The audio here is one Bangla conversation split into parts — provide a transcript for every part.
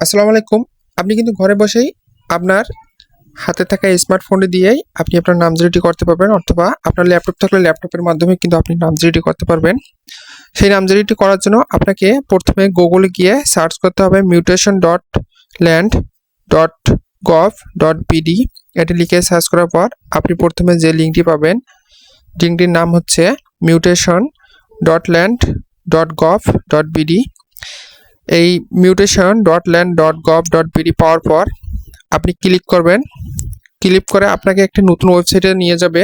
আসসালামু আলাইকুম। আপনি কিন্তু ঘরে বসেই আপনার হাতে থাকা স্মার্টফোনটি দিয়েই আপনি আপনার নামজারিটি করতে পারবেন অথবা আপনার ল্যাপটপ থাকলে ল্যাপটপের মাধ্যমে কিন্তু আপনি নামজারিটি করতে পারবেন। সেই নামজারিটি করার জন্য আপনাকে প্রথমে গুগলে গিয়ে সার্চ করতে হবে mutation dot land dot gov dot BD এটি লিখে সার্চ করার পর আপনি প্রথমে যে লিঙ্কটি পাবেন, লিঙ্কটির নাম হচ্ছে mutation dot land dot gov dot BD এই mutation dot land dot gov dot BD পাওয়ার পর আপনি ক্লিক করবেন। ক্লিক করে আপনাকে একটি নতুন ওয়েবসাইটে নিয়ে যাবে।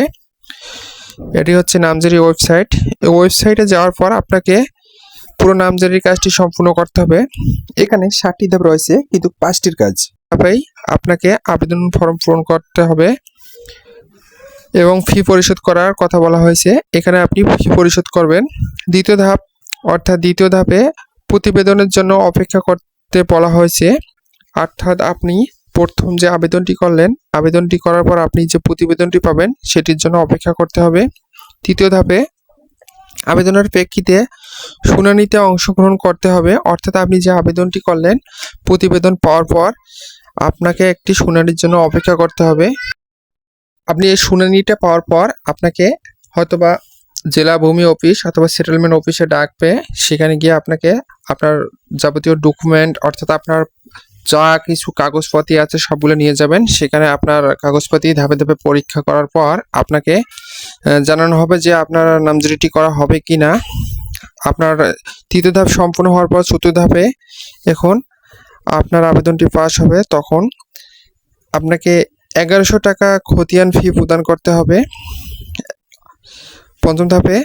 এটি হচ্ছে নামজারি ওয়েবসাইট এই ওয়েবসাইটে যাওয়ার পর আপনাকে পুরো নামজারির কাজটি সম্পূর্ণ করতে হবে। এখানে ষাটটি ধাপ রয়েছে, কিন্তু পাঁচটির কাজ। ধাপেই আপনাকে আবেদন ফর্ম পূরণ করতে হবে এবং ফি পরিশোধ করার কথা বলা হয়েছে। এখানে আপনি ফি পরিশোধ করবেন। দ্বিতীয় ধাপ, অর্থাৎ দ্বিতীয় ধাপে প্রতিবেদনের জন্য অপেক্ষা করতে বলা হয়েছে। অর্থাৎ আপনি প্রথম যে আবেদনটি করলেন, আবেদনটি করার পর আপনি যে প্রতিবেদনটি পাবেন, সেটির জন্য অপেক্ষা করতে হবে। তৃতীয় ধাপে আবেদনের প্রেক্ষিতে শুনানিতে অংশগ্রহণ করতে হবে। অর্থাৎ আপনি যে আবেদনটি করলেন, প্রতিবেদন পাওয়ার পর আপনাকে একটি শুনানির জন্য অপেক্ষা করতে হবে। আপনি এই শুনানিটা পাওয়ার পর আপনাকে হয়তোবা জেলা ভূমি অফিস অথবা সেটেলমেন্ট অফিসে ডাকবে সেখানে গিয়ে আপনাকে আপনার যাবতীয় ডকুমেন্ট অর্থাৎ আপনার যা কিছু কাগজপাতি আছে সবগুলো নিয়ে যাবেন। সেখানে আপনার কাগজপাতি ধাপে ধাপে পরীক্ষা করার পর আপনাকে জানানো হবে যে আপনার নামজারিটি করা হবে কি না আপনার তৃতীয় ধাপ সম্পূর্ণ হওয়ার পর চতুর্থ ধাপে এখন আপনার আবেদনটি পাস হবে। তখন আপনাকে এগারোশো টাকা খতিয়ান ফি প্রদান করতে হবে। পঞ্চম ধাপে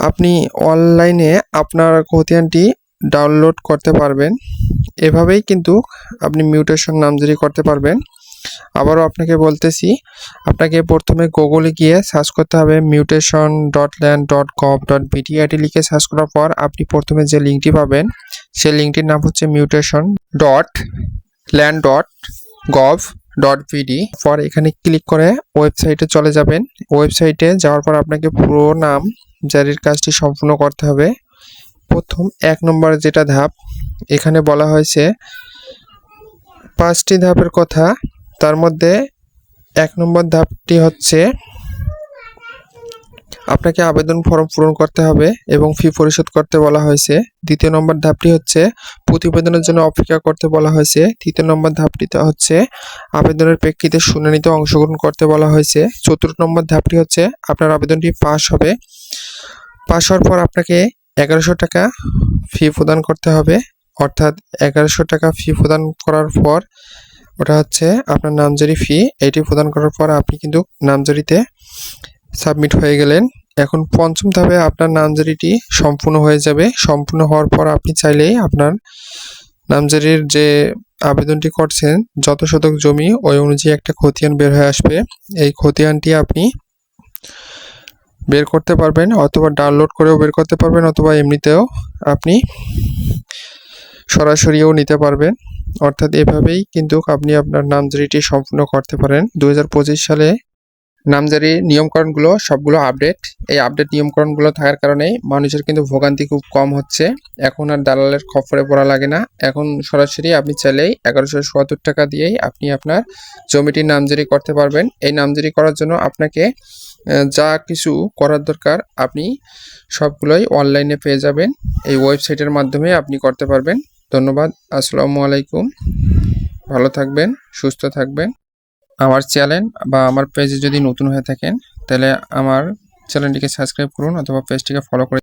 আপনি অনলাইনে আপনার খতিয়ানটি ডাউনলোড করতে পারবেন। এভাবেই কিন্তু আপনি মিউটেশন নামজারি করতে পারবেন। আবারও আপনাকে বলতেছি, আপনাকে প্রথমে গুগলে গিয়ে সার্চ করতে হবে mutation dot land dot gov dot এটি লিখে সার্চ করার পর আপনি প্রথমে যে লিঙ্কটি পাবেন, সেই লিঙ্কটির নাম হচ্ছে mutation dot land dot gov dot BD পর এখানে ক্লিক করে ওয়েবসাইটে চলে যাবেন। ওয়েবসাইটে যাওয়ার পর আপনাকে পুরো নাম, জারির কাজটি সম্পূর্ণ করতে হবে। প্রথম এক নম্বর যেটা ধাপ, এখানে বলা হয়েছে পাঁচটি ধাপের কথা। তার মধ্যে এক নম্বর ধাপটি হচ্ছে আপনাকে আবেদন ফর্ম পূরণ করতে হবে এবং ফি পরিশোধ করতে বলা হয়েছে। দ্বিতীয় নম্বর ধাপটি হচ্ছে প্রতিবেদনের জন্য অপেক্ষা করতে বলা হয়েছে। তৃতীয় নম্বর ধাপটিতে হচ্ছে আবেদনের প্রেক্ষিতে শুনানিতে অংশগ্রহণ করতে বলা হয়েছে। চতুর্থ নম্বর ধাপটি হচ্ছে আপনার আবেদনটি পাস হবে। পাস হওয়ার পর আপনাকে এগারোশো টাকা ফি প্রদান করতে হবে। অর্থাৎ এগারোশো টাকা ফি প্রদান করার পর ওটা হচ্ছে আপনার নামজারি ফি। এটি প্রদান করার পর আপনি কিন্তু নামজারিতে সাবমিট হয়ে গেলেন। এখন পঞ্চম ধাপে আপনার নামজারিটি সম্পূর্ণ হয়ে যাবে। সম্পূর্ণ হওয়ার পর আপনি চাইলেই আপনার নামজারির যে আবেদনটি করছেন, যত শতক জমি, ওই অনুযায়ী একটা খতিয়ান বের হয়ে আসবে। এই খতিয়ানটি আপনি বের করতে পারবেন অথবা ডাউনলোড করেও বের করতে পারবেন অথবা এমনিতেও আপনি সরাসরিও নিতে পারবেন। অর্থাৎ এভাবেই কিন্তু আপনি আপনার নামজারিটি সম্পূর্ণ করতে পারেন। দু হাজার পঁচিশ সালে নামজারি নিয়মকরণগুলো সবগুলো আপডেট এই আপডেট নিয়মকরণগুলো থাকার কারণে মানুষের কিন্তু ভোগান্তি খুব কম হচ্ছে। এখন আর দালালের খপ্পরে পড়া লাগে না। এখন সরাসরি আপনি চাইলেই এগারোশো সত্তর টাকা দিয়েই আপনি আপনার জমিটির নামজারি করতে পারবেন। এই নামজারি করার জন্য আপনাকে যা কিছু করার দরকার আপনি সবগুলোই অনলাইনে পেয়ে যাবেন। এই ওয়েবসাইটের মাধ্যমে আপনি করতে পারবেন। ধন্যবাদ। আসসালামু আলাইকুম। ভালো থাকবেন, সুস্থ থাকবেন। আমার চ্যানেল বা আমার পেজে যদি নতুন হয়ে থাকেন, তাহলে আমার চ্যানেলটিকে সাবস্ক্রাইব করুন অথবা পেজটিকে ফলো করে